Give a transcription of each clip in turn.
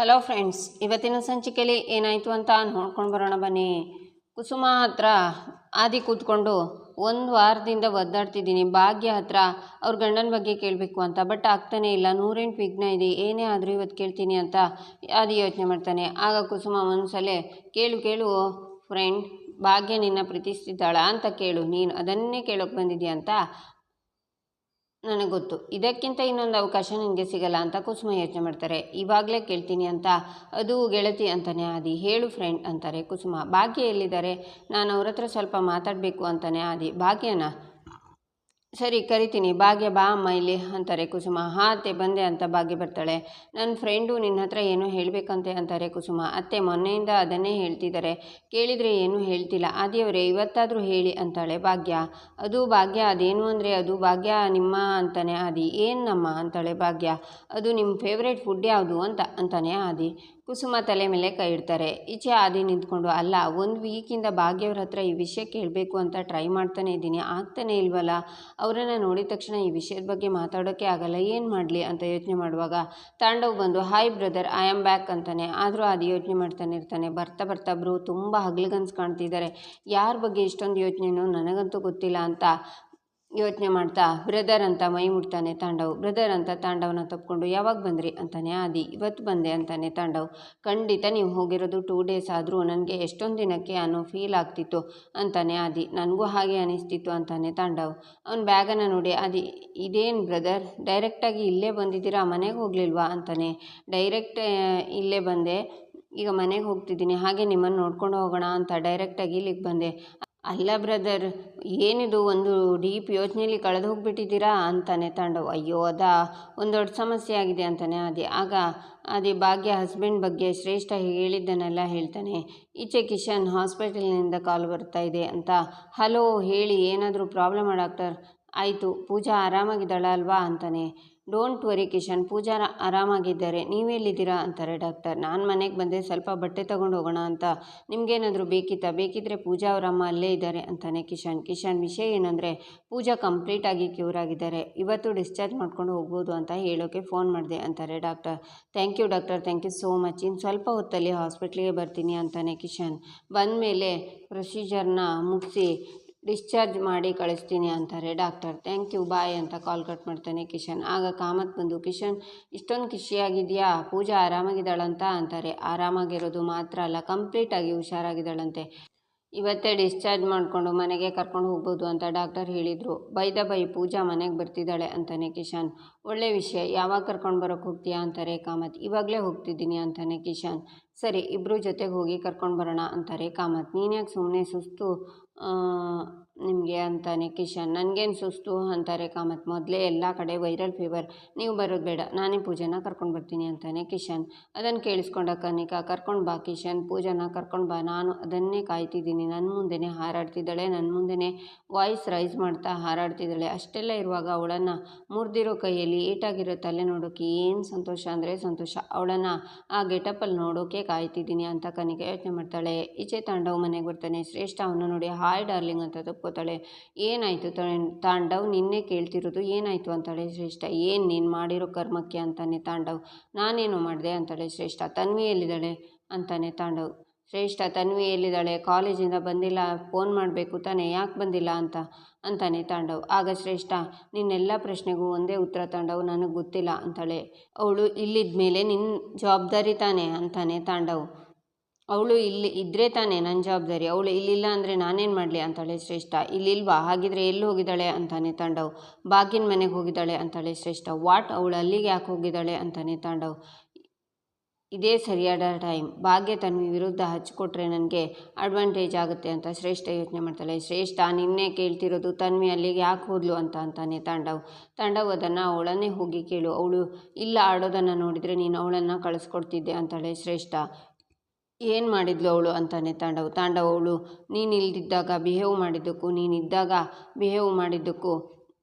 Hello friends, ಇವತ್ತಿನ ಸಂಚಿಕೆಯಲ್ಲಿ ಏನಾಯಿತು ಅಂತ ನೋಡ್ಕೊಂಡು ಬರೋಣ ಬನ್ನಿ. ಕುಸುಮ ಹತ್ರ ಆದಿ ಕೂತ್ಕೊಂಡು ಒಂದು ವಾರದಿಂದ ಒದ್ದಾಡ್ತಿದ್ದೀನಿ. ಭಾಗ್ಯ ಹತ್ರ ಅವ್ರ ಗಂಡನ ಬಗ್ಗೆ ಕೇಳಬೇಕು ಅಂತ, ಬಟ್ ಆಗ್ತಾನೇ ಇಲ್ಲ. ನೂರೆಂಟು ವಿಘ್ನ ಇದೆ. ಏನೇ ಆದರೂ ಇವತ್ತು ಕೇಳ್ತೀನಿ ಅಂತ ಆದಿ ಯೋಚನೆ ಮಾಡ್ತಾನೆ. ಆಗ ಕುಸುಮ ಒಂದ್ಸಲ ಕೇಳು ಕೇಳು ಫ್ರೆಂಡ್, ಭಾಗ್ಯ ನಿನ್ನ ಪ್ರೀತಿಸ್ತಿದ್ದಾಳ? ಅಂತ ಕೇಳು. ನೀನು ಅದನ್ನೇ ಕೇಳೋಕೆ ಬಂದಿದ್ಯಾ? ಅಂತ ನನಗೆ ಗೊತ್ತು. ಇದಕ್ಕಿಂತ ಇನ್ನೊಂದು ಅವಕಾಶ ನಿನಗೆ ಸಿಗಲ್ಲ ಅಂತ ಕುಸುಮ ಯೋಚನೆ ಮಾಡ್ತಾರೆ. ಇವಾಗಲೇ ಕೇಳ್ತೀನಿ ಅಂತ. ಅದು ಗೆಳತಿ ಅಂತಾನೆ, ಆದಿ ಹೇಳು ಫ್ರೆಂಡ್ ಅಂತಾರೆ ಕುಸುಮ. ಭಾಗ್ಯ ಎಲ್ಲಿದ್ದಾರೆ? ನಾನು ಅವ್ರ ಹತ್ರ ಸ್ವಲ್ಪ ಮಾತಾಡಬೇಕು ಅಂತಾನೆ, ಆದಿ. ಭಾಗ್ಯನ? ಸರಿ, ಕರಿತೀನಿ. ಭಾಗ್ಯ, ಬಾ ಅಮ್ಮ ಇಲ್ಲಿ ಅಂತಾರೆ ಕುಸುಮ. ಹಾ ಬಂದೆ ಅಂತ ಭಾಗ್ಯ ಬರ್ತಾಳೆ. ನನ್ನ ಫ್ರೆಂಡು ನಿನ್ನ ಹತ್ರ ಏನೋ ಹೇಳಬೇಕಂತೆ ಅಂತಾರೆ ಕುಸುಮ. ಅತ್ತೆ ಮೊನ್ನೆಯಿಂದ ಅದನ್ನೇ ಹೇಳ್ತಿದ್ದಾರೆ ಕೇಳಿದರೆ ಏನೂ ಹೇಳ್ತಿಲ್ಲ. ಆದಿಯವರೇ, ಇವತ್ತಾದರೂ ಹೇಳಿ ಅಂತಾಳೆ ಭಾಗ್ಯ. ಅದು ಭಾಗ್ಯ, ಅದೇನು ಅಂದರೆ ಅದು ಭಾಗ್ಯ ನಿಮ್ಮ ಅಂತಾನೆ ಆದಿ. ಏನು ನಮ್ಮ? ಅಂತಾಳೆ ಭಾಗ್ಯ. ಅದು ನಿಮ್ಮ ಫೇವ್ರೇಟ್ ಫುಡ್ ಯಾವುದು ಅಂತ, ಅಂತಾನೆ ಆದಿ. ಕುಸುಮ ತಲೆ ಮೇಲೆ ಕೈ ಇಡ್ತಾರೆ. ಈಚೆ ಆದಿ ನಿಂತ್ಕೊಂಡು, ಅಲ್ಲ, ಒಂದು ವೀಕಿಂದ ಭಾಗ್ಯವ್ರ ಹತ್ರ ಈ ವಿಷಯ ಕೇಳಬೇಕು ಅಂತ ಟ್ರೈ ಮಾಡ್ತಾನೆ ಇದ್ದೀನಿ. ಆಗ್ತಾನೆ ಇಲ್ವಲ್ಲ? ಅವರನ್ನು ನೋಡಿದ ತಕ್ಷಣ ಈ ವಿಷಯದ ಬಗ್ಗೆ ಮಾತಾಡೋಕ್ಕೆ ಆಗಲ್ಲ. ಏನು ಮಾಡಲಿ? ಅಂತ ಯೋಚನೆ ಮಾಡುವಾಗ ತಾಂಡವ್ ಬಂದು hi brother I am back ಅಂತಾನೆ. ಆದರೂ ಅದು ಯೋಚನೆ ಮಾಡ್ತಾನೆ ಇರ್ತಾನೆ. ಬರ್ತಾ ಬರ್ತಾ ಬ್ರೂ ತುಂಬ ಹಗಲುಗನ್ಸ್ ಕಾಣ್ತಿದ್ದಾರೆ. ಯಾರ ಬಗ್ಗೆ ಇಷ್ಟೊಂದು ಯೋಚನೆಯೂ ನನಗಂತೂ ಗೊತ್ತಿಲ್ಲ ಅಂತ ಯೋಚನೆ ಮಾಡ್ತಾ, ಬ್ರದರ್ ಅಂತ ಮೈ ಮುಟ್ತಾನೆ ತಾಂಡವ್, ಬ್ರದರ್ ಅಂತ ತಾಂಡವನ ತಪ್ಕೊಂಡು ಯಾವಾಗ ಬಂದ್ರಿ? ಅಂತಾನೆ ಆದಿ, ಇವತ್ತು ಬಂದೆ ಅಂತಾನೆ ತಾಂಡವ್, ಖಂಡಿತ ನೀವು ಹೋಗಿರೋದು ಟೂ ಡೇಸ್ ಆದರೂ ನನಗೆ ಎಷ್ಟೊಂದು ದಿನಕ್ಕೆ ಅನ್ನೋ ಫೀಲ್ ಆಗ್ತಿತ್ತು ಅಂತಾನೆ ಆದಿ, ನನಗೂ ಹಾಗೆ ಅನಿಸ್ತಿತ್ತು ಅಂತಾನೆ ತಾಂಡವ್, ಅವ್ನ ಬ್ಯಾಗನ್ನು ನೋಡಿ ಆದಿ, ಇದೇನು ಬ್ರದರ್ ಡೈರೆಕ್ಟಾಗಿ ಇಲ್ಲೇ ಬಂದಿದ್ದೀರಾ? ಮನೆಗೆ ಹೋಗ್ಲಿಲ್ವಾ? ಅಂತಾನೆ, ಡೈರೆಕ್ಟ್ ಇಲ್ಲೇ ಬಂದೆ, ಈಗ ಮನೆಗೆ ಹೋಗ್ತಿದ್ದೀನಿ, ಹಾಗೆ ನಿಮ್ಮನ್ನು ನೋಡ್ಕೊಂಡು ಹೋಗೋಣ ಅಂತ ಡೈರೆಕ್ಟಾಗಿ ಇಲ್ಲಿಗೆ ಬಂದೆ. ಅಲ್ಲ ಬ್ರದರ್, ಏನಿದು ಒಂದು ಡೀಪ್ ಯೋಚನೆಯಲ್ಲಿ ಕಳೆದು ಹೋಗಿಬಿಟ್ಟಿದ್ದೀರಾ ಅಂತಾನೆ ತಾಂಡವ್. ಅಯ್ಯೋ, ಅದಾ, ಒಂದು ದೊಡ್ಡ ಸಮಸ್ಯೆ ಆಗಿದೆ ಅಂತಾನೆ ಅದೇ ಆಗ ಅದೇ ಭಾಗ್ಯ ಹಸ್ಬೆಂಡ್ ಬಗ್ಗೆ ಶ್ರೇಷ್ಠ ಹೇಳಿದ್ದನ್ನೆಲ್ಲ ಹೇಳ್ತಾನೆ. ಈಚೆ ಕಿಶನ್ ಹಾಸ್ಪಿಟಲ್ನಿಂದ ಕಾಲ್ ಬರ್ತಾ ಇದೆ ಅಂತ. ಹಲೋ, ಹೇಳಿ, ಏನಾದರೂ ಪ್ರಾಬ್ಲಮ್ ಡಾಕ್ಟರ್ ಆಯಿತು, ಪೂಜಾ ಆರಾಮಾಗಿದ್ದಾಳ ಅಲ್ವಾ ಅಂತಾನೆ. ಡೋಂಟ್ ವರಿ ಕಿಶನ್, ಪೂಜಾ ಆರಾಮಾಗಿದ್ದಾರೆ. ನೀವೆಲ್ಲಿದ್ದೀರಾ ಅಂತಾರೆ ಡಾಕ್ಟರ್. ನಾನು ಮನೆಗೆ ಬಂದೆ, ಸ್ವಲ್ಪ ಬಟ್ಟೆ ತೊಗೊಂಡು ಹೋಗೋಣ ಅಂತ. ನಿಮಗೇನಾದರೂ ಬೇಕಿತ್ತಾ? ಬೇಕಿದ್ದರೆ ಪೂಜಾ ಅವರಮ್ಮ ಅಲ್ಲೇ ಇದ್ದಾರೆ ಅಂತಾನೆ ಕಿಶನ್. ಕಿಶನ್, ವಿಷಯ ಏನಂದರೆ, ಪೂಜಾ ಕಂಪ್ಲೀಟಾಗಿ ಕ್ಯೂರ್ ಆಗಿದ್ದಾರೆ. ಇವತ್ತು ಡಿಸ್ಚಾರ್ಜ್ ಮಾಡ್ಕೊಂಡು ಹೋಗ್ಬೋದು ಅಂತ ಹೇಳೋಕ್ಕೆ ಫೋನ್ ಮಾಡಿದೆ ಅಂತಾರೆ doctor. Thank you doctor, thank you so much. ಇನ್ನು ಸ್ವಲ್ಪ ಹೊತ್ತಲ್ಲಿ ಹಾಸ್ಪಿಟ್ಲಿಗೆ ಬರ್ತೀನಿ ಅಂತಾನೆ ಕಿಶನ್. ಬಂದಮೇಲೆ ಪ್ರೊಸೀಜರ್ನ ಮುಗಿಸಿ ಡಿಸ್ಚಾರ್ಜ್ ಮಾಡಿ ಕಳಿಸ್ತೀನಿ ಅಂತಾರೆ ಡಾಕ್ಟರ್. ಥ್ಯಾಂಕ್ ಯು, ಬಾಯ್ ಅಂತ ಕಾಲ್ ಕಟ್ ಮಾಡ್ತಾನೆ ಕಿಶನ್. ಆಗ ಕಾಮತ್ ಬಂದು, ಕಿಶನ್, ಇಷ್ಟೊಂದು ಖುಷಿಯಾಗಿದೆಯಾ? ಪೂಜಾ ಆರಾಮಾಗಿದ್ದಾಳಂತ ಅಂತಾರೆ. ಆರಾಮಾಗಿರೋದು ಮಾತ್ರ ಅಲ್ಲ, ಕಂಪ್ಲೀಟಾಗಿ ಹುಷಾರಾಗಿದ್ದಾಳಂತೆ. ಇವತ್ತೇ ಡಿಸ್ಚಾರ್ಜ್ ಮಾಡಿಕೊಂಡು ಮನೆಗೆ ಕರ್ಕೊಂಡು ಹೋಗ್ಬೋದು ಅಂತ ಡಾಕ್ಟರ್ ಹೇಳಿದರು. ಬೈದ ಬೈ, ಪೂಜಾ ಮನೆಗೆ ಬರ್ತಿದ್ದಾಳೆ ಅಂತಾನೆ ಕಿಶನ್. ಒಳ್ಳೆ ವಿಷಯ, ಯಾವಾಗ ಕರ್ಕೊಂಡು ಬರೋಕ್ಕೆ ಹೋಗ್ತೀಯಾ ಅಂತಾರೆ ಕಾಮತ್. ಇವಾಗಲೇ ಹೋಗ್ತಿದ್ದೀನಿ ಅಂತಾನೆ ಕಿಶನ್. ಸರಿ ಇಬ್ಬರು ಜೊತೆಗೆ ಹೋಗಿ ಕರ್ಕೊಂಡು ಬರೋಣ ಅಂತಾರೆ ಕಾಮತ್. ನೀನು ಯಾಕೆ ಸುಮ್ಮನೆ ಸುಸ್ತು 嗯 ನಿಮಗೆ ಅಂತಾನೆ, ಕಿಶನ್. ನನಗೇನು ಸುಸ್ತು ಅಂತಾರೆ ಕಾಮತ್, ಮೊದಲೇ ಎಲ್ಲ ಕಡೆ ವೈರಲ್ ಫೀವರ್ ನೀವು ಬರೋದು ಬೇಡ, ನಾನೇ ಪೂಜಾನ ಕರ್ಕೊಂಡು ಬರ್ತೀನಿ ಅಂತಾನೆ ಕಿಶನ್. ಅದನ್ನು ಕೇಳಿಸ್ಕೊಂಡ ಕನಿಕಾ ಕರ್ಕೊಂಡು ಬಾ ಕಿಶನ್, ಪೂಜಾನ ಕರ್ಕೊಂಡು ಬಾ, ನಾನು ಅದನ್ನೇ ಕಾಯ್ತಿದ್ದೀನಿ. ನನ್ನ ಮುಂದೆನೇ ಹಾರಾಡ್ತಿದ್ದಾಳೆ ನನ್ನ ಮುಂದೆನೇ ವಾಯ್ಸ್ ರೈಸ್ ಮಾಡ್ತಾ ಹಾರಾಡ್ತಿದ್ದಾಳೆ. ಅಷ್ಟೆಲ್ಲ ಇರುವಾಗ ಅವಳನ್ನು ಮುರಿದಿರೋ ಕೈಯಲ್ಲಿ ಏಟಾಗಿರೋ ತಲೆ ನೋಡೋಕೆ ಏನು ಸಂತೋಷ ಅಂದರೆ ಸಂತೋಷ. ಅವಳನ್ನು ಆ ಗೆಟಪ್ಪಲ್ಲಿ ನೋಡೋಕೆ ಕಾಯ್ತಿದ್ದೀನಿ ಅಂತ ಕನಿಕಾ ಯೋಚನೆ ಮಾಡ್ತಾಳೆ. ಈಚೆ ತಾಂಡವ್ ಮನೆಗೆ ಬರ್ತಾನೆ. ಶ್ರೇಷ್ಠ ಅವನು ನೋಡಿ, ಹಾಯ್ ಡಾರ್ಲಿಂಗ್ ಅಂತ ತಪ್ಕೋತಾಳೆ ಏನಾಯಿತು ತಾಂಡವ್? ನಿನ್ನೆ ಕೇಳ್ತಿರೋದು ಏನಾಯಿತು ಅಂತಾಳೆ ಶ್ರೇಷ್ಠ. ಏನು ನೀನು ಮಾಡಿರೋ ಕರ್ಮಕ್ಕೆ ಅಂತಾನೆ ತಾಂಡವ್. ನಾನೇನು ಮಾಡಿದೆ ಅಂತಾಳೆ ಶ್ರೇಷ್ಠ. ತನ್ವಿ ಎಲ್ಲಿದ್ದಾಳೆ ಅಂತಾನೆ ತಾಂಡವ್. ಶ್ರೇಷ್ಠ, ತನ್ವಿ ಎಲ್ಲಿದ್ದಾಳೆ? ಕಾಲೇಜಿಂದ ಬಂದಿಲ್ಲ, ಫೋನ್ ಮಾಡಬೇಕು ತಾನೆ, ಯಾಕೆ ಬಂದಿಲ್ಲ ಅಂತ? ಅಂತಾನೆ ತಾಂಡವ್. ಆಗ ಶ್ರೇಷ್ಠ, ನಿನ್ನೆಲ್ಲ ಪ್ರಶ್ನೆಗೂ ಒಂದೇ ಉತ್ತರ ತಾಂಡವ್, ನನಗೆ ಗೊತ್ತಿಲ್ಲ ಅಂತಾಳೆ. ಅವಳು ಇಲ್ಲಿದ್ದ ಮೇಲೆ ನಿನ್ನ ಜವಾಬ್ದಾರಿ ತಾನೆ ಅಂತಾನೆ ತಾಂಡವ್. ಅವಳು ಇಲ್ಲಿ ಇದ್ದರೆ ತಾನೇ ನನ್ನ ಜವಾಬ್ದಾರಿ. ಅವಳು ಇಲ್ಲಿಲ್ಲ ಅಂದರೆ ನಾನೇನು ಮಾಡಲಿ? ಅಂತಾಳೆ ಶ್ರೇಷ್ಠ. ಇಲ್ಲಿಲ್ವಾ? ಹಾಗಿದ್ರೆ ಎಲ್ಲಿ ಹೋಗಿದ್ದಾಳೆ? ಅಂತಾನೆ ತಾಂಡವ್. ಬಾಗಿನ ಮನೆಗೆ ಹೋಗಿದ್ದಾಳೆ? ಅಂತಾಳೆ ಶ್ರೇಷ್ಠ. ವಾಟ್? ಅವಳು ಅಲ್ಲಿಗೆ ಯಾಕೆ ಹೋಗಿದ್ದಾಳೆ? ಅಂತಾನೆ ತಾಂಡವ್. ಇದೇ ಸರಿಯಾದ ಟೈಮ್. ಭಾಗ್ಯ ತನ್ವಿ ವಿರುದ್ಧ ಹಚ್ಚಿಕೊಟ್ರೆ ನನಗೆ ಅಡ್ವಾಂಟೇಜ್ ಆಗುತ್ತೆ ಅಂತ ಶ್ರೇಷ್ಠ ಯೋಚನೆ ಮಾಡ್ತಾಳೆ. ಶ್ರೇಷ್ಠ, ನಿನ್ನೆ ಕೇಳ್ತಿರೋದು ತನ್ವಿ ಅಲ್ಲಿಗೆ ಯಾಕೆ ಹೋದ್ಲು ಅಂತ ಅಂತಾನೆ ತಾಂಡವ್. ತಾಂಡವ್, ಅದನ್ನು ಅವಳನ್ನೇ ಹೋಗಿ ಕೇಳು. ಅವಳು ಇಲ್ಲ ಆಡೋದನ್ನು ನೋಡಿದರೆ ನೀನು ಅವಳನ್ನು ಕಳಿಸ್ಕೊಡ್ತಿದ್ದೆ ಅಂತಾಳೆ ಶ್ರೇಷ್ಠ. ಏನು ಮಾಡಿದ್ಲು ಅವಳು ಅಂತಾನೆ ತಾಂಡವ್. ತಾಂಡವ್ ಅವಳು ನೀನು ಇಲ್ದಿದ್ದಾಗ ಬಿಹೇವ್ ಮಾಡಿದ್ದಕ್ಕೂ ನೀನಿದ್ದಾಗ ಬಿಹೇವ್ ಮಾಡಿದ್ದಕ್ಕೂ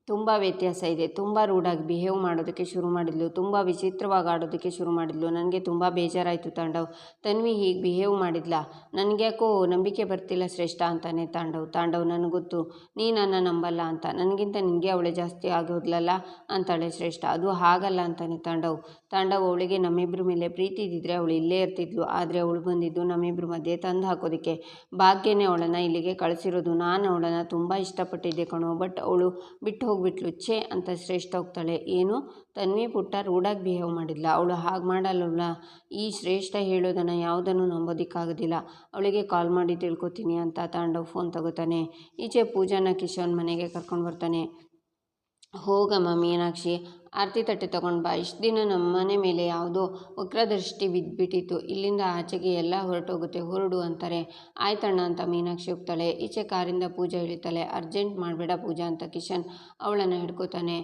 ತುಂಬ ವ್ಯತ್ಯಾಸ ಇದೆ. ತುಂಬ ರೂಡಾಗಿ ಬಿಹೇವ್ ಮಾಡೋದಕ್ಕೆ ಶುರು ಮಾಡಿದ್ಲು. ತುಂಬ ವಿಚಿತ್ರವಾಗಿ ಆಡೋದಕ್ಕೆ ಶುರು ಮಾಡಿದ್ಲು. ನನಗೆ ತುಂಬ ಬೇಜಾರಾಯಿತು ತಾಂಡವ್. ತನ್ವಿ ಹೀಗೆ ಬಿಹೇವ್ ಮಾಡಿದ್ಲ. ನನಗ್ಯಾಕೋ ನಂಬಿಕೆ ಬರ್ತಿಲ್ಲ ಶ್ರೇಷ್ಠ ಅಂತಾನೆ ತಾಂಡವ್. ತಾಂಡವ್, ನನಗೆ ಗೊತ್ತು. ನೀ ನನ್ನ ನಂಬಲ್ಲ ಅಂತ. ನನಗಿಂತ ನಿನಗೆ ಅವಳೆ ಜಾಸ್ತಿ ಆಗೋದ್ಲಲ್ಲ ಅಂತಾಳೆ ಶ್ರೇಷ್ಠ. ಅದು ಹಾಗಲ್ಲ ಅಂತಾನೆ ತಾಂಡವ್. ತಾಂಡವ್ ಅವಳಿಗೆ ನಮ್ಮಿಬ್ಬರ ಮೇಲೆ ಪ್ರೀತಿ ಇದ್ದಿದ್ರೆ ಅವಳು ಇಲ್ಲೇ ಇರ್ತಿದ್ಲು. ಆದರೆ ಅವಳು ಬಂದಿದ್ದು ನಮ್ಮಿಬ್ಬರು ಮಧ್ಯೆ ತಂದು ಹಾಕೋದಕ್ಕೆ. ಭಾಗ್ಯನೇ ಅವಳನ್ನು ಇಲ್ಲಿಗೆ ಕಳಿಸಿರೋದು. ನಾನು ಅವಳನ್ನು ತುಂಬ ಇಷ್ಟಪಟ್ಟಿದ್ದೆ ಕಣೋ. ಬಟ್ ಅವಳು ಬಿಟ್ಟು ಹೋಗ್ಬಿಟ್ಲು, ಛೇ ಅಂತ ಶ್ರೇಷ್ಠ ಹೋಗ್ತಾಳೆ. ಏನು? ತನ್ವಿ ಪುಟ್ಟ ರೂಡಾಗಿ ಬಿಹೇವ್ ಮಾಡಿದ್ಲ. ಅವಳು ಹಾಗೆ ಮಾಡಲ್ಲವಲ್ಲ ಈ ಶ್ರೇಷ್ಠ ಹೇಳೋದನ್ನು ಯಾವುದನ್ನು ನಂಬೋದಿಕ್ಕಾಗೋದಿಲ್ಲ. ಅವಳಿಗೆ ಕಾಲ್ ಮಾಡಿ ತಿಳ್ಕೊತೀನಿ ಅಂತ ತಾಂಡವ್ ಫೋನ್ ತಗೋತಾನೆ. ಈಚೆ ಪೂಜಾನ ಕಿಶೋನ್ ಮನೆಗೆ ಕರ್ಕೊಂಡು ಬರ್ತಾನೆ. ಹೋಗಮ್ಮ ಮೀನಾಕ್ಷಿ, ಆರತಿ ತಟ್ಟೆ ತಗೊಂಡು ಬಾ. ಇಷ್ಟು ದಿನ ನಮ್ಮ ಮನೆ ಮೇಲೆ ಯಾವುದೋ ವಕ್ರದೃಷ್ಟಿ ಬಿದ್ದುಬಿಟ್ಟಿತ್ತು ಇಲ್ಲಿಂದ ಆಚೆಗೆ ಎಲ್ಲ ಹೊರಟೋಗುತ್ತೆ, ಹೊರಡು ಅಂತಾರೆ. ಆಯ್ತಣ್ಣ ಅಂತ ಮೀನಾಕ್ಷಿ ಹೋಗ್ತಾಳೆ. ಈಚೆ ಕಾರಿಂದ ಪೂಜಾ ಇಳಿತಾಳೆ. ಅರ್ಜೆಂಟ್ ಮಾಡಬೇಡ ಪೂಜಾ ಅಂತ ಕಿಶನ್ ಅವಳನ್ನು ಹಿಡ್ಕೋತಾನೆ.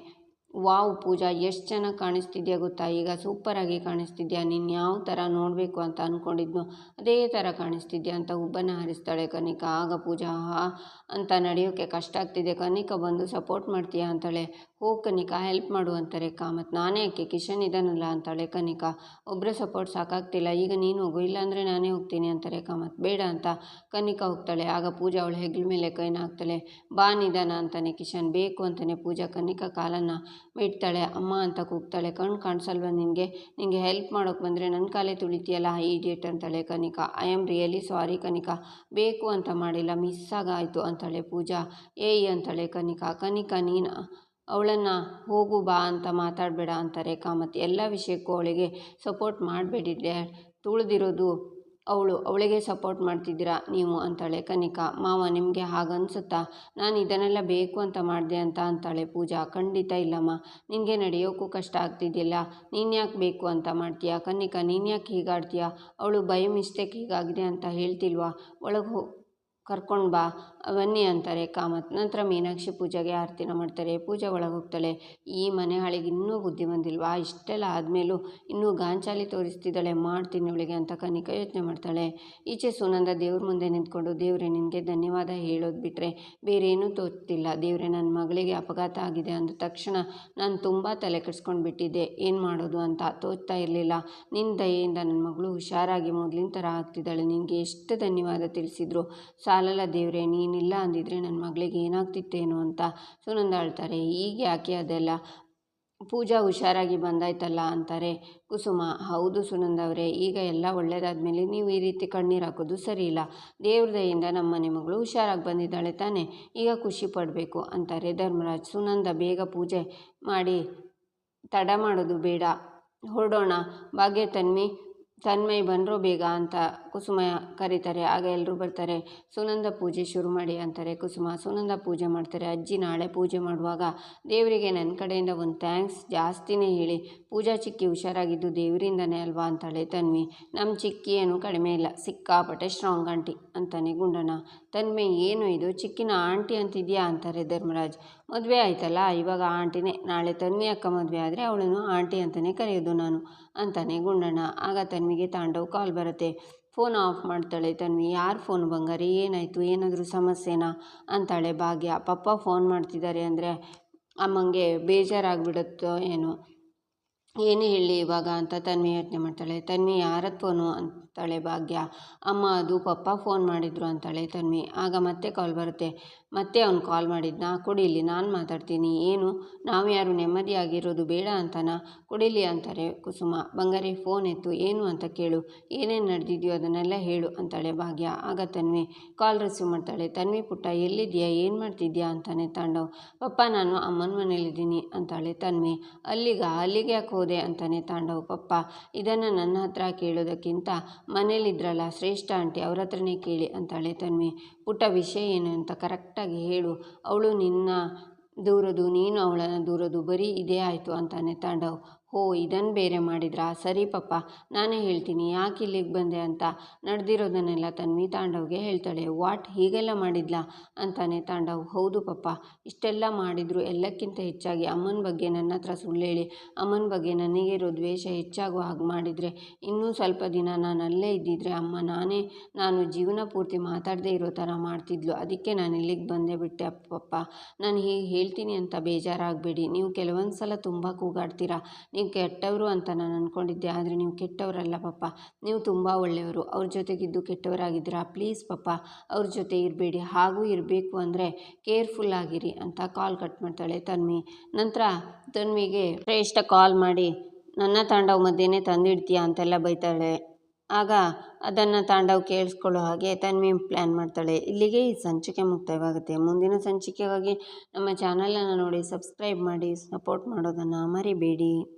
ವಾವ್ ಪೂಜಾ, ಎಷ್ಟು ಚೆನ್ನಾಗಿ ಕಾಣಿಸ್ತಿದ್ಯಾ ಗೊತ್ತಾ? ಈಗ ಸೂಪರಾಗಿ ಕಾಣಿಸ್ತಿದ್ಯಾ? ನೀನು ಯಾವ ಥರ ನೋಡಬೇಕು ಅಂತ ಅಂದ್ಕೊಂಡಿದ್ನೋ ಅದೇ ಥರ ಕಾಣಿಸ್ತಿದ್ಯಾ ಅಂತ ಉಬ್ಬನ ಹರಿಸ್ತಾಳೆ ಕನಿಕ. ಆಗ ಪೂಜಾ ಹಾ ಅಂತ ನಡೆಯೋಕ್ಕೆ ಕಷ್ಟ ಆಗ್ತಿದೆ ಕನಿಕ ಬಂದು ಸಪೋರ್ಟ್ ಮಾಡ್ತೀಯಾ? ಅಂತಾಳೆ. ಹೋಗಿ ಕನಿಕಾ ಹೆಲ್ಪ್ ಮಾಡು ಅಂತಾರೆ ಕಾಮತ್ ನಾನೇ ಯಾಕೆ ಕಿಶನ್ ಇದಾನಲ್ಲ ಅಂತಾಳೆ ಕನಿಕಾ. ಒಬ್ಬರ ಸಪೋರ್ಟ್ ಸಾಕಾಗ್ತಿಲ್ಲ. ಈಗ ನೀನು ಹೋಗು. ಇಲ್ಲಾಂದರೆ ನಾನೇ ಹೋಗ್ತೀನಿ ಅಂತಾರೆ ಕಾಮತ್ ಬೇಡ ಅಂತ ಕನಿಕಾ ಹೋಗ್ತಾಳೆ. ಆಗ ಪೂಜಾ ಅವಳು ಹೆಗ್ಲ ಮೇಲೆ ಕೈನ ಹಾಕ್ತಾಳೆ ಬಾ, ನಿಧಾನ ಅಂತಾನೆ ಕಿಶನ್. ಬೇಕು ಅಂತಾನೆ ಪೂಜಾ ಕನಿಕಾ ಕಾಲನ್ನು ಬಿಡ್ತಾಳೆ. ಅಮ್ಮ ಅಂತ ಕೂಗ್ತಾಳೆ. ಕಣ್ಣು ಕಾಣಿಸಲ್ವ ನಿನಗೆ? ನಿನಗೆ ಹೆಲ್ಪ್ ಮಾಡೋಕೆ ಬಂದರೆ ನನ್ನ ಕಾಲೇ ತುಳಿತೀಯಲ್ಲ ಇಡಿಯೇಟ್ ಅಂತಾಳೆ Kanika. I am really sorry Kanika. ಬೇಕು ಅಂತ ಮಾಡಿಲ್ಲ. ಮಿಸ್ ಆಗಾಯಿತು ಅಂತಾಳೆ ಪೂಜಾ. ಏಯ್ ಅಂತಾಳೆ ಕನಿಕಾ. ಕನಿಕಾ, ನೀನು ಅವಳನ್ನು ಹೋಗು ಬಾ ಅಂತ ಮಾತಾಡಬೇಡ ರೇಖಾ ಕಾಮತ್ ಎಲ್ಲ ವಿಷಯಕ್ಕೂ ಅವಳಿಗೆ ಸಪೋರ್ಟ್ ಮಾಡಬೇಡಿ ಡ್ಯಾಡ್ ತುಳಿದಿರೋದು ಅವಳು, ಅವಳಿಗೆ ಸಪೋರ್ಟ್ ಮಾಡ್ತಿದ್ದೀರಾ ನೀವು ಅಂತಾಳೆ ಕನಿಕಾ. ಮಾವ, ನಿಮಗೆ ಹಾಗನ್ಸುತ್ತಾ? ನಾನು ಇದನ್ನೆಲ್ಲ ಬೇಕು ಅಂತ ಮಾಡಿದೆ ಅಂತ ಅಂತಾಳೆ ಪೂಜಾ. ಖಂಡಿತ ಇಲ್ಲಮ್ಮ. ನಿನಗೆ ನಡೆಯೋಕ್ಕೂ ಕಷ್ಟ ಆಗ್ತಿದ್ದಿಲ್ಲ ನೀನು ಯಾಕೆ ಬೇಕು ಅಂತ ಮಾಡ್ತೀಯಾ? ಕನಿಕಾ, ನೀನು ಯಾಕೆ ಹೀಗಾಡ್ತೀಯಾ? ಅವಳು ಬೈ ಮಿಸ್ಟೇಕ್ ಹೀಗಾಗಿದೆ ಅಂತ ಹೇಳ್ತಿಲ್ವಾ? ಒಳಗೆ ಹೋ ಕರ್ಕೊಂಡು ಬಾ, ಬನ್ನಿ ಅಂತಾರೆ. ಕಾಮತ್ ನಂತರ ಮೀನಾಕ್ಷಿ ಪೂಜೆಗೆ ಆರತಿನ ಮಾಡ್ತಾರೆ. ಪೂಜೆ ಒಳಗೆ ಹೋಗ್ತಾಳೆ ಈ ಮನೆ ಹಾಳಿಗೆ ಇನ್ನೂ ಬುದ್ಧಿ ಬಂದಿಲ್ವಾ? ಇಷ್ಟೆಲ್ಲ ಆದಮೇಲೂ ಇನ್ನೂ ಗಾಂಚಾಲಿ ತೋರಿಸ್ತಿದ್ದಾಳೆ. ಮಾಡ್ತೀನಿ ಅವಳಿಗೆ ಅಂತ ಕನಿಕ ಯೋಚನೆ ಮಾಡ್ತಾಳೆ. ಈಚೆ ಸುನಂದ ದೇವ್ರ ಮುಂದೆ ನಿಂತ್ಕೊಂಡು, ದೇವ್ರೆ, ನಿನಗೆ ಧನ್ಯವಾದ ಹೇಳೋದು ಬಿಟ್ಟರೆ ಬೇರೇನೂ ತೋಚ್ತಿಲ್ಲ. ದೇವ್ರೆ ನನ್ನ ಮಗಳಿಗೆ ಅಪಘಾತ ಆಗಿದೆ ಅಂದ ತಕ್ಷಣ ನಾನು ತುಂಬ ತಲೆ ಕೆಡಿಸ್ಕೊಂಡು ಬಿಟ್ಟಿದ್ದೆ ಏನು ಮಾಡೋದು ಅಂತ ತೋಚ್ತಾ ಇರಲಿಲ್ಲ. ನಿನ್ನ ದಯೆಯಿಂದ ನನ್ನ ಮಗಳು ಹುಷಾರಾಗಿ ಮೊದಲಿನ ಥರ ಆಗ್ತಿದ್ದಾಳೆ. ನಿನಗೆ ಎಷ್ಟು ಧನ್ಯವಾದ ತಿಳಿಸಿದ್ರು. ಸಾಲಲ್ಲ ದೇವ್ರೆ, ನೀನಿಲ್ಲ ಅಂದಿದ್ರೆ ನನ್ನ ಮಗಳಿಗೆ ಏನಾಗ್ತಿತ್ತೇನೋ ಅಂತ ಸುನಂದ ಅಳ್ತಾರೆ ಈಗ ಯಾಕೆ ಅದೆಲ್ಲ ಪೂಜಾ ಹುಷಾರಾಗಿ ಬಂದಾಯ್ತಲ್ಲ ಅಂತಾರೆ. ಕುಸುಮ, ಹೌದು ಸುನಂದ ಅವರೇ ಈಗ ಎಲ್ಲ ಒಳ್ಳೇದಾದ್ಮೇಲೆ ನೀವು ಈ ರೀತಿ ಕಣ್ಣೀರು ಹಾಕೋದು ಸರಿ ಇಲ್ಲ ದೇವ್ರ ದಯೆಯಿಂದ ನಮ್ಮ ಮನೆ ಮಗಳು ಹುಷಾರಾಗಿ ಬಂದಿದ್ದಾಳೆ ತಾನೇ, ಈಗ ಖುಷಿ ಪಡಬೇಕು ಅಂತಾರೆ ಧರ್ಮರಾಜ್. ಸುನಂದ, ಬೇಗ ಪೂಜೆ ಮಾಡಿ ತಡ ಮಾಡೋದು ಬೇಡ. ಹೊರಡೋಣ ಭಾಗ್ಯ ತನ್ವಿ ತನ್ಮಯ್ ಬಂದರು ಬೇಗ ಅಂತ ಕುಸುಮ ಕರೀತಾರೆ. ಆಗ ಎಲ್ಲರೂ ಬರ್ತಾರೆ. ಸುನಂದ ಪೂಜೆ ಶುರು ಮಾಡಿ ಅಂತಾರೆ ಕುಸುಮ. ಸುನಂದ ಪೂಜೆ ಮಾಡ್ತಾರೆ. ಅಜ್ಜಿ ನಾಳೆ ಪೂಜೆ ಮಾಡುವಾಗ ದೇವರಿಗೆ ನನ್ನ ಕಡೆಯಿಂದ ಒಂದು ಥ್ಯಾಂಕ್ಸ್ ಜಾಸ್ತಿನೇ ಹೇಳಿ. ಪೂಜಾ ಚಿಕ್ಕಿ ಹುಷಾರಾಗಿದ್ದು ದೇವರಿಂದನೇ ಅಲ್ವಾ ಅಂತಾಳೆ ತನ್ವಿ. ನಮ್ಮ ಚಿಕ್ಕಿ ಏನು ಕಡಿಮೆ ಇಲ್ಲ. ಸಿಕ್ಕಾಪಟ್ಟೆ ಸ್ಟ್ರಾಂಗ್ ಆಂಟಿ ಅಂತಾನೆ ಗುಂಡಣ್ಣ ತನ್ಮೆ ಏನು ಇದು? ಚಿಕ್ಕಿನ ಆಂಟಿ ಅಂತಿದೆಯಾ ಅಂತಾರೆ ಧರ್ಮರಾಜ್. ಮದುವೆ ಆಯ್ತಲ್ಲ, ಇವಾಗ ಆಂಟಿನೇ. ನಾಳೆ ತನ್ವಿ ಅಕ್ಕ ಮದುವೆ ಆದರೆ ಅವಳನ್ನು ಆಂಟಿ ಅಂತಲೇ ಕರೆಯೋದು ನಾನು ಅಂತಾನೆ ಗುಂಡಣ್ಣ. ಆಗ ತನ್ವಿಗೆ ತಾಂಡವ್ ಕಾಲ್ ಬರುತ್ತೆ. ಫೋನ್ ಆಫ್ ಮಾಡ್ತಾಳೆ ತನ್ವಿ. ಯಾರು ಫೋನ್ ಬಂಗಾರಿ? ಏನಾಯಿತು? ಏನಾದರೂ ಸಮಸ್ಯೆನಾ? ಅಂತಾಳೆ ಭಾಗ್ಯ. ಪಪ್ಪ ಫೋನ್ ಮಾಡ್ತಿದ್ದಾರೆ ಅಂದರೆ ಅಮ್ಮಂಗೆ ಬೇಜಾರಾಗ್ಬಿಡುತ್ತೋ ಏನೋ? ಏನು ಹೇಳಿ ಇವಾಗ ಅಂತ ತನ್ವಿ ಯೋಚನೆ ಮಾಡ್ತಾಳೆ. ತನ್ವಿ ಯಾರ ಫೋನು ಅಂತಾಳೆ ಭಾಗ್ಯ. ಅಮ್ಮ, ಅದು ಪಪ್ಪ ಫೋನ್ ಮಾಡಿದ್ರು ಅಂತಾಳೆ ತನ್ವಿ. ಆಗ ಮತ್ತೆ ಕಾಲ್ ಬರುತ್ತೆ. ಮತ್ತೆ ಅವ್ನು ಕಾಲ್ ಮಾಡಿದ್ನಾ? ಕೊಡಿಲಿ ನಾನು ಮಾತಾಡ್ತೀನಿ. ಏನು? ನಾವು ಯಾರು ನೆಮ್ಮದಿಯಾಗಿರೋದು ಬೇಡ ಅಂತಾನ? ಕೊಡಿಲಿ ಅಂತಾರೆ ಕುಸುಮ. ಬಂಗಾರಿ ಫೋನ್ ಎತ್ತು. ಏನು ಅಂತ ಕೇಳು. ಏನೇನು ನಡೆದಿದೆಯೋ ಅದನ್ನೆಲ್ಲ ಹೇಳು ಅಂತಾಳೆ ಭಾಗ್ಯ. ಆಗ ತನ್ವಿ ಕಾಲ್ ರಿಸೀವ್ ಮಾಡ್ತಾಳೆ. ತನ್ವಿ ಪುಟ್ಟ, ಎಲ್ಲಿದ್ಯಾ? ಏನು ಮಾಡ್ತಿದ್ಯಾ ಅಂತಾನೆ ತಾಂಡವ್. ಪಪ್ಪ, ನಾನು ಅಮ್ಮನ ಮನೇಲಿದ್ದೀನಿ ಅಂತಾಳೆ ತನ್ವಿ. ಅಲ್ಲಿಗ? ಅಲ್ಲಿಗೆ ಯಾಕೆ ಹೋದೆ ಅಂತಾನೆ ತಾಂಡವ್ ಪಪ್ಪ. ಇದನ್ನು ನನ್ನ ಹತ್ರ ಕೇಳೋದಕ್ಕಿಂತ ಮನೇಲಿದ್ರಲ್ಲ, ಶ್ರೇಷ್ಠ ಆಂಟಿ ಅವ್ರ ಹತ್ರನೇ ಕೇಳಿ ಅಂತಾಳೆ ತನ್ವಿ. ಪುಟ್ಟ ವಿಷಯ ಏನು ಅಂತ ಕರೆಕ್ಟಾಗಿ ಹೇಳು. ಅವಳು ನಿನ್ನ ದೂರದು, ನೀನು ಅವಳನ್ನು ದೂರದು, ಬರೀ ಇದೇ ಆಯಿತು ಅಂತಾನೆ ತಾಂಡವ್. ಹೋ ಇದನ್ನು ಬೇರೆ ಮಾಡಿದ್ರಾ? ಸರಿ ಪಪ್ಪ, ನಾನೇ ಹೇಳ್ತೀನಿ. ಯಾಕೆ ಇಲ್ಲಿಗೆ ಬಂದೆ ಅಂತ? ನಡೆದಿರೋದನ್ನೆಲ್ಲ ತನ್ವಿ ತಾಂಡವ್ಗೆ ಹೇಳ್ತಾಳೆ. ವಾಟ್? ಹೀಗೆಲ್ಲ ಮಾಡಿದ್ಲಾ? ಅಂತಾನೆ ತಾಂಡವ್. ಹೌದು ಪಪ್ಪ, ಇಷ್ಟೆಲ್ಲ ಮಾಡಿದ್ರು ಎಲ್ಲಕ್ಕಿಂತ ಹೆಚ್ಚಾಗಿ ಅಮ್ಮನ ಬಗ್ಗೆ ನನ್ನ ಹತ್ರ ಸುಳ್ಳೇಳಿ. ಅಮ್ಮನ ಬಗ್ಗೆ ನನಗಿರೋ ದ್ವೇಷ ಹೆಚ್ಚಾಗುವ ಹಾಗೆ ಮಾಡಿದರೆ ಇನ್ನೂ ಸ್ವಲ್ಪ ದಿನ ನಾನು ಅಲ್ಲೇ ಇದ್ದಿದ್ರೆ ಅಮ್ಮ ನಾನೇ, ನಾನು ಜೀವನ ಪೂರ್ತಿ ಮಾತಾಡದೇ ಇರೋ ಥರ ಮಾಡ್ತಿದ್ಲು. ಅದಕ್ಕೆ ನಾನು ಇಲ್ಲಿಗೆ ಬಂದೇ ಬಿಟ್ಟೆ ಪಪ್ಪ. ನಾನು ಹೀಗೆ ಹೇಳ್ತೀನಿ ಅಂತ ಬೇಜಾರಾಗಬೇಡಿ. ನೀವು ಕೆಲವೊಂದು ಸಲ ತುಂಬ ಕೂಗಾಡ್ತೀರಾ. ಕೆಟ್ಟವರು ಅಂತ ನಾನು ಅಂದ್ಕೊಂಡಿದ್ದೆ ಆದರೆ ನೀವು ಕೆಟ್ಟವರಲ್ಲ ಪಾಪ. ನೀವು ತುಂಬ ಒಳ್ಳೆಯವರು. ಅವ್ರ ಜೊತೆಗಿದ್ದು ಕೆಟ್ಟವರಾಗಿದ್ದೀರಾ? ಪ್ಲೀಸ್ ಪಾಪ, ಅವ್ರ ಜೊತೆ ಇರಬೇಡಿ. ಹಾಗೂ ಇರಬೇಕು ಅಂದರೆ ಕೇರ್ಫುಲ್ ಆಗಿರಿ ಅಂತ ಕಾಲ್ ಕಟ್ ಮಾಡ್ತಾಳೆ ತನ್ವಿ. ನಂತರ ತನ್ವಿಗೆ, ಶ್ರೇಷ್ಠ ಕಾಲ್ ಮಾಡಿ, ನನ್ನ ತಾಂಡವ್ ಮಧ್ಯೆನೇ ತಂದಿಡ್ತೀಯ ಅಂತೆಲ್ಲ ಬೈತಾಳೆ. ಆಗ ಅದನ್ನು ತಾಂಡವ್ ಕೇಳಿಸ್ಕೊಳ್ಳೋ ಹಾಗೆ ತನ್ವಿ ಪ್ಲ್ಯಾನ್ ಮಾಡ್ತಾಳೆ. ಇಲ್ಲಿಗೆ ಈ ಸಂಚಿಕೆ ಮುಕ್ತಾಯವಾಗುತ್ತೆ. ಮುಂದಿನ ಸಂಚಿಕೆಗಾಗಿ ನಮ್ಮ ಚಾನಲನ್ನು ನೋಡಿ, ಸಬ್ಸ್ಕ್ರೈಬ್ ಮಾಡಿ, ಸಪೋರ್ಟ್ ಮಾಡೋದನ್ನು ಮರಿಬೇಡಿ.